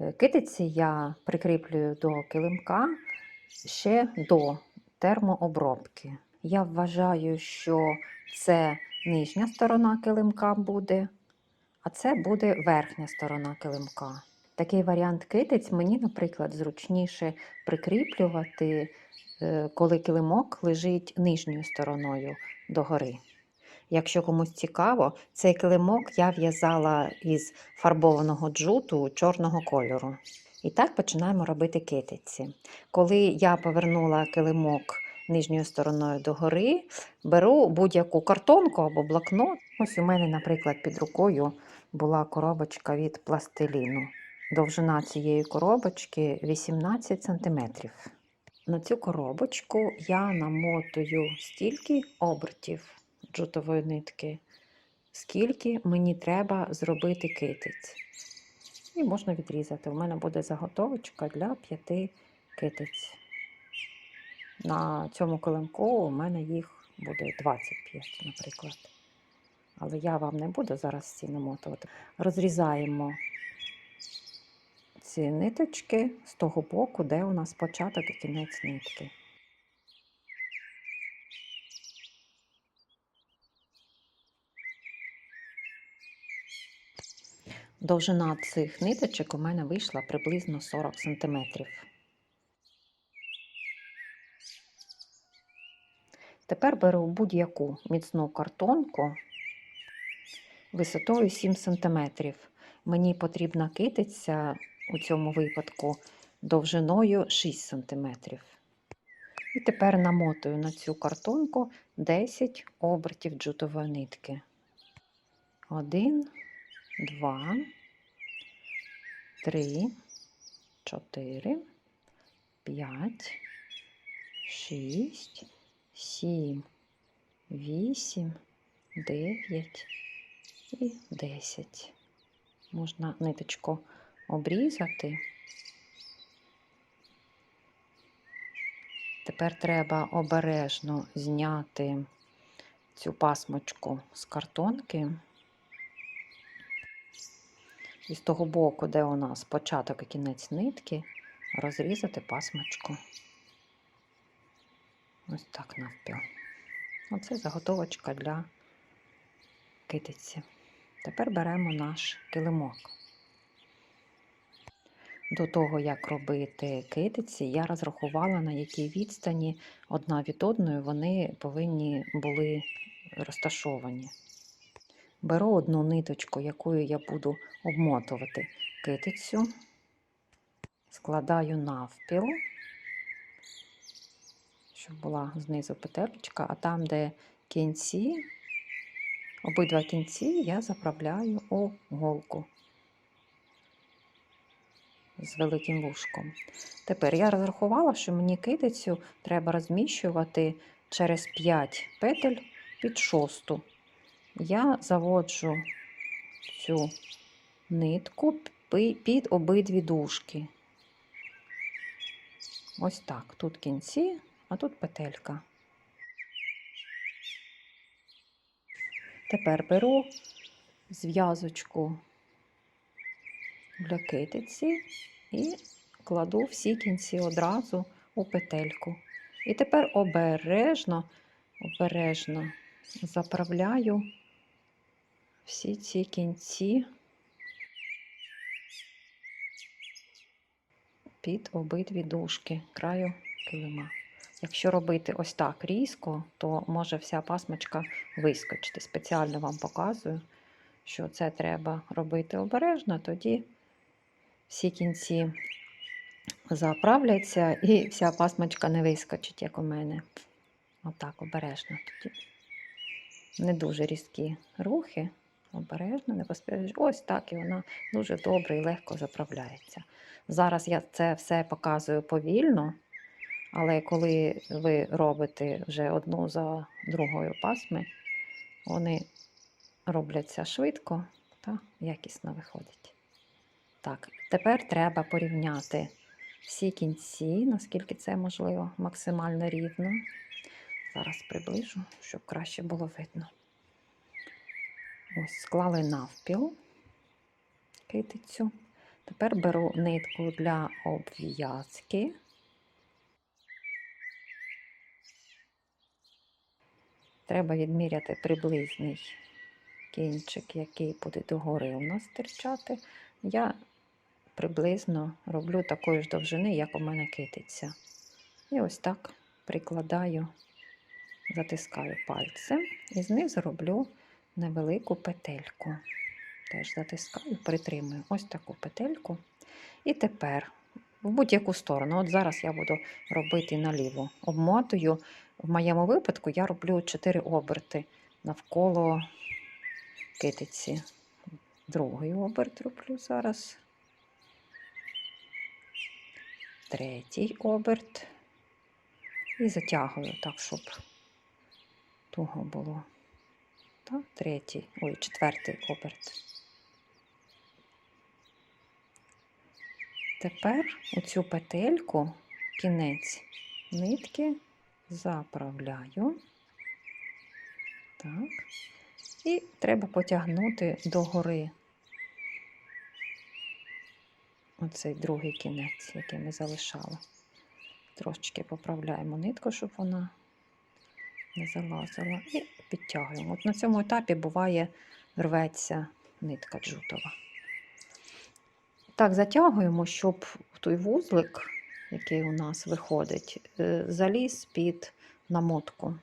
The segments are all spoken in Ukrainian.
Е, Китиці я прикріплюю до килимка ще до термообробки. Я вважаю, що це нижня сторона килимка буде, а це буде верхня сторона килимка. Такий варіант китиць мені, наприклад, зручніше прикріплювати, е, коли килимок лежить нижньою стороною догори. Якщо комусь цікаво, цей килимок я в'язала із фарбованого джуту чорного кольору. І так починаємо робити китиці. Коли я повернула килимок нижньою стороною догори, беру будь-яку картонку або блокнот. Ось у мене, наприклад, під рукою була коробочка від пластиліну. Довжина цієї коробочки 18 см. На цю коробочку я намотую стільки обертів джутової нитки, скільки мені треба зробити китиць. І можна відрізати. У мене буде заготовочка для п'яти китиць. На цьому килимку у мене їх буде 25, наприклад. Але я вам не буду зараз ці намотувати. Розрізаємо ці ниточки з того боку, де у нас початок і кінець нитки. Довжина цих ниточок у мене вийшла приблизно 40 см. Тепер беру будь-яку міцну картонку висотою 7 см. Мені потрібна китиця у цьому випадку довжиною 6 см. І тепер намотую на цю картонку 10 обертів джутової нитки. Один, два, три, чотири, п'ять, шість, сім, вісім, дев'ять. І десять. Можна ниточку обрізати. Тепер треба обережно зняти цю пасмочку з картонки. І з того боку, де у нас початок і кінець нитки, розрізати пасмочку. Ось так навпіл. Оце заготовочка для китиці. Тепер беремо наш килимок. До того, як робити китиці, я розрахувала, на якій відстані одна від одної вони повинні були розташовані. Беру одну ниточку, якою я буду обмотувати китицю, складаю навпіл, щоб була знизу петелька, а там, де кінці, обидва кінці я заправляю у голку з великим вушком. Тепер я розрахувала, що мені китицю треба розміщувати через 5 петель під шосту. Я заводжу цю нитку під обидві дужки. Ось так. Тут кінці, а тут петелька. Тепер беру зв'язочку для китиці і кладу всі кінці одразу у петельку. І тепер обережно, обережно заправляю всі ці кінці під обидві дужки краю килима. Якщо робити ось так різко, то може вся пасмочка вискочити. Спеціально вам показую, що це треба робити обережно, тоді всі кінці заправляться і вся пасмочка не вискочить, як у мене. Отак, обережно тоді. Не дуже різкі рухи, обережно, не поспішаєш. Ось так і вона дуже добре і легко заправляється. Зараз я це все показую повільно, але коли ви робите вже одну за другою пасми, вони робляться швидко та якісно виходять. Так, тепер треба порівняти всі кінці, наскільки це можливо, максимально рівно. Зараз приближу, щоб краще було видно. Ось, склали навпіл китицю. Тепер беру нитку для обв'язки. Треба відміряти приблизний кінчик, який буде догори у нас стирчати. Я приблизно роблю такої ж довжини, як у мене китиця. І ось так прикладаю, затискаю пальцем і знизу роблю невелику петельку. Теж затискаю, притримую ось таку петельку. І тепер в будь-яку сторону. От зараз я буду робити наліво. Обмотую. В моєму випадку я роблю 4 оберти навколо китиці. Другий оберт роблю зараз. Третій оберт. І затягую так, щоб туго було. Так, третій, ой, четвертий оберт. Тепер у цю петельку кінець нитки заправляю. Так. І треба потягнути догори оцей другий кінець, який ми залишали. Трошечки поправляємо нитку, щоб вона не залазила. І підтягуємо. От на цьому етапі буває рветься нитка джутова. Так, затягуємо, щоб той вузлик, який у нас виходить, е, заліз під намотку.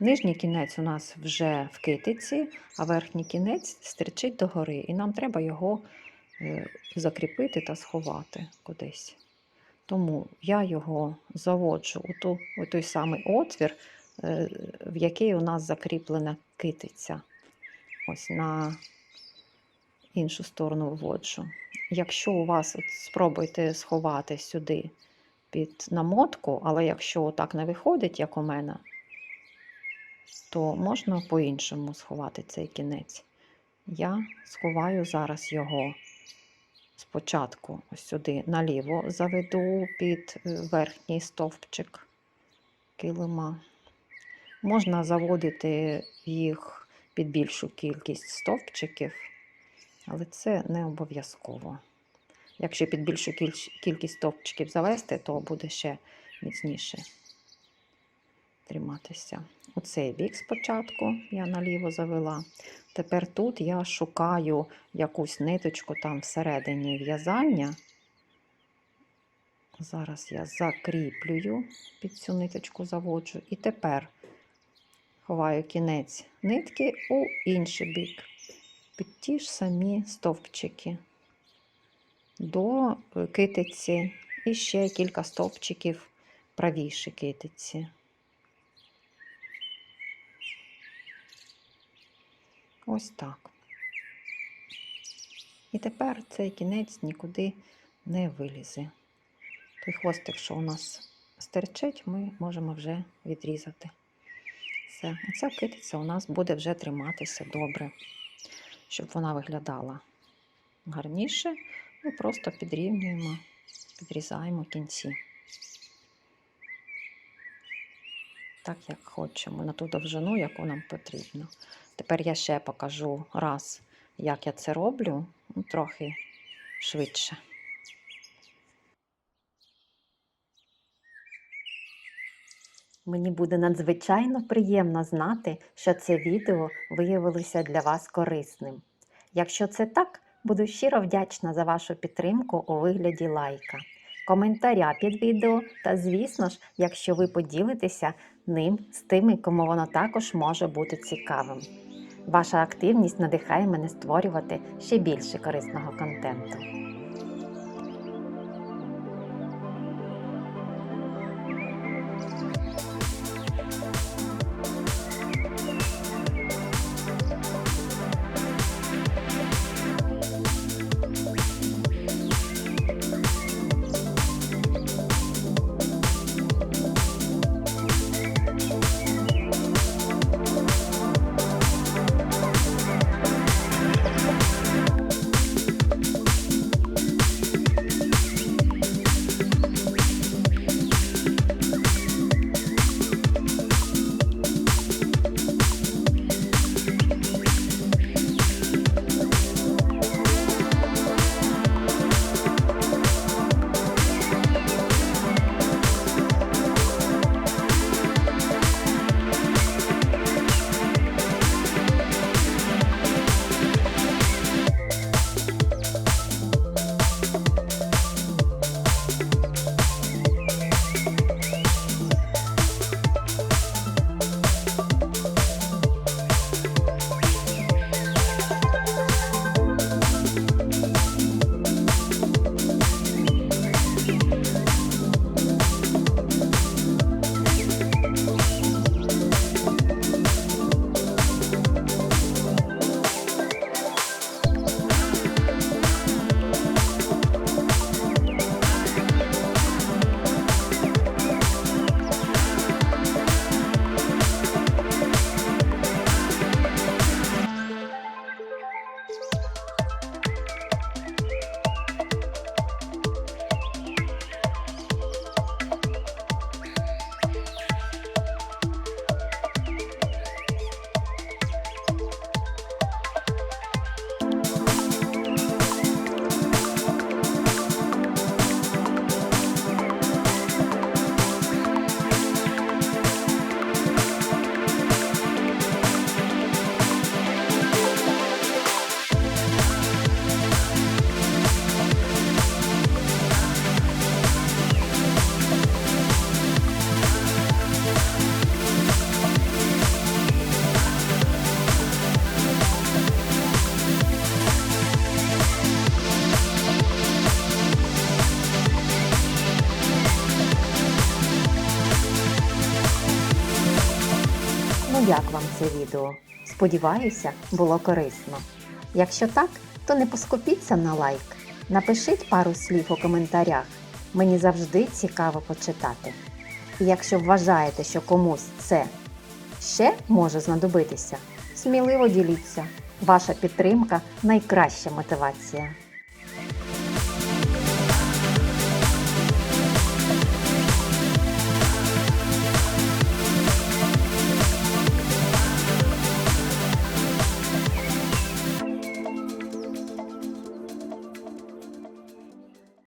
Нижній кінець у нас вже в китиці, а верхній кінець стирчить догори, і нам треба його е, закріпити та сховати кудись. Тому я його заводжу у, ту, у той самий отвір, е, в який у нас закріплена китиця. Ось на іншу сторону вводжу. Якщо у вас от спробуйте сховати сюди під намотку, але якщо так не виходить, як у мене, то можна по-іншому сховати цей кінець. Я сховаю зараз його спочатку сюди наліво заведу під е, верхній стовпчик килима. Можна заводити їх під більшу кількість стовпчиків, але це не обов'язково. Якщо під більшу кількість стовпчиків завести, то буде ще міцніше триматися. Оцей бік спочатку я наліво завела. Тепер тут я шукаю якусь ниточку там всередині в'язання. Зараз я закріплюю, під цю ниточку заводжу. І тепер ховаю кінець нитки у інший бік, під ті ж самі стовпчики до китиці і ще кілька стовпчиків правіше китиці. Ось так. І тепер цей кінець нікуди не вилізе. Той хвостик, що у нас стерчить, ми можемо вже відрізати. Все, оця китиця у нас буде вже триматися добре, щоб вона виглядала гарніше. Ми просто підрівнюємо, підрізаємо кінці. Так, як хочемо, на ту довжину, яку нам потрібно. Тепер я ще покажу раз, як я це роблю, ну, трохи швидше. Мені буде надзвичайно приємно знати, що це відео виявилося для вас корисним. Якщо це так, буду щиро вдячна за вашу підтримку у вигляді лайка, коментаря під відео та, звісно ж, якщо ви поділитеся ним з тими, кому воно також може бути цікавим. Ваша активність надихає мене створювати ще більше корисного контенту. Як вам це відео. Сподіваюся, було корисно. Якщо так, то не поскупіться на лайк. Напишіть пару слів у коментарях. Мені завжди цікаво почитати. І якщо вважаєте, що комусь це ще може знадобитися, сміливо діліться. Ваша підтримка найкраща мотивація.